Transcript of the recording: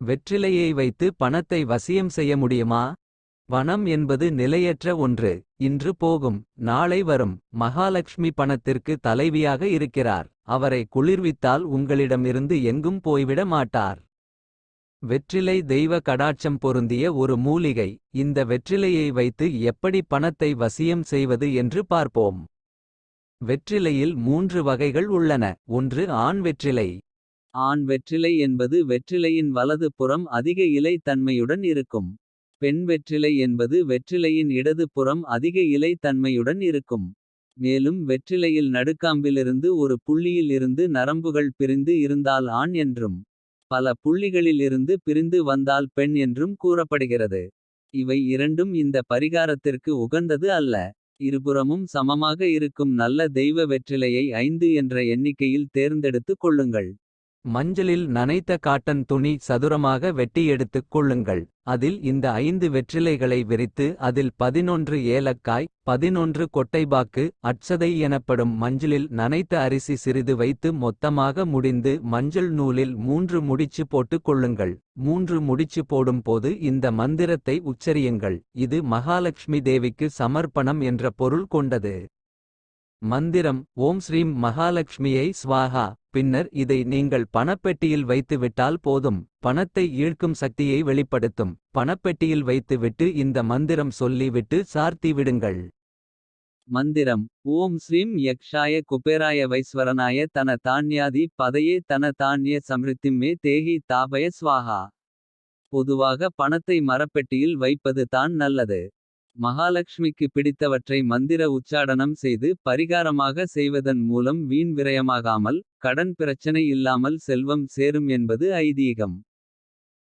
வெற்றிலையை வைத்து பணத்தை வசியம் செய்ய முடியுமா? பணம் என்பது நிலையற்ற ஒன்று. இன்று போகும் நாளை வரும். மகாலட்சுமி பணத்திற்கு தலைவியாக இருக்கிறார். அவரை குளிர்வித்தால் உங்களிடமிருந்து எங்கும் போய்விட மாட்டார். வெற்றிலை தெய்வ கடாட்சம் பொருந்திய ஒரு மூலிகை. இந்த வெற்றிலையை வைத்து எப்படி பணத்தை வசியம் செய்வது என்று பார்ப்போம். வெற்றிலையில் மூன்று வகைகள் உள்ளன. ஒன்று ஆண் வெற்றிலை ஆண் வெற்றிலை என்பது வெற்றிலையின் வலது புறம் அதிக இலை தன்மையுடன் இருக்கும். பெண் வெற்றிலை என்பது வெற்றிலையின் இடது புறம் அதிக இலை தன்மையுடன் இருக்கும். மேலும் வெற்றிலையில் நடுக்காம்பிலிருந்து ஒரு புள்ளியில் இருந்து நரம்புகள் பிரிந்து இருந்தால் ஆண் என்றும். பல புள்ளிகளில் இருந்து பிரிந்து வந்தால் பெண் என்றும் கூறப்படுகிறது. இவை இரண்டும் இந்த பரிகாரத்திற்கு உகந்தது அல்ல. இருபுறமும் சமமாக இருக்கும் நல்ல தெய்வ வெற்றிலையை ஐந்து என்ற எண்ணிக்கையில் தேர்ந்தெடுத்துக் கொள்ளுங்கள். மஞ்சளில் நனைத்த காட்டன் துணி சதுரமாக வெட்டி எடுத்துக் கொள்ளுங்கள். அதில் இந்த ஐந்து வெற்றிலைகளை விரித்து அதில் பதினொன்று ஏலக்காய். பதினொன்று கொட்டைபாக்கு அட்சதை எனப்படும் மஞ்சளில் நனைத்த அரிசி சிறிது வைத்து மொத்தமாக முடிந்து மஞ்சள் நூலில் மூன்று முடிச்சு போட்டுக் கொள்ளுங்கள். மூன்று முடிச்சு போடும்போது இந்த மந்திரத்தை உச்சரியுங்கள். இது மகாலட்சுமி தேவிக்கு சமர்ப்பணம் என்ற பொருள் கொண்டது. மந்திரம் ஓம் ஸ்ரீம் மகாலட்சுமியை ஸ்வாஹா. பின்னர் இதை நீங்கள் பணப்பெட்டியில் வைத்துவிட்டால் போதும். பணத்தை ஈழ்க்கும் சக்தியை வெளிப்படுத்தும். பணப்பெட்டியில் வைத்துவிட்டு இந்த மந்திரம் சொல்லிவிட்டு சார்த்தி விடுங்கள். மந்திரம் ஓம் ஸ்ரீம் யக்ஷாய குபேராய வைஸ்வரனாய தன தான்யாதி பதையே தன தான்ய சம்ருத்திமே தேகி தாபய ஸ்வாஹா. பொதுவாக பணத்தை மரப்பெட்டியில் வைப்பது தான் நல்லது. மகாலட்சுமிக்கு பிடித்தவற்றை மந்திர உச்சாடனம் செய்து பரிகாரமாக செய்வதன் மூலம் வீண் விரயமாகாமல் கடன் பிரச்சனை இல்லாமல் செல்வம் சேரும் என்பது ஐதீகம்.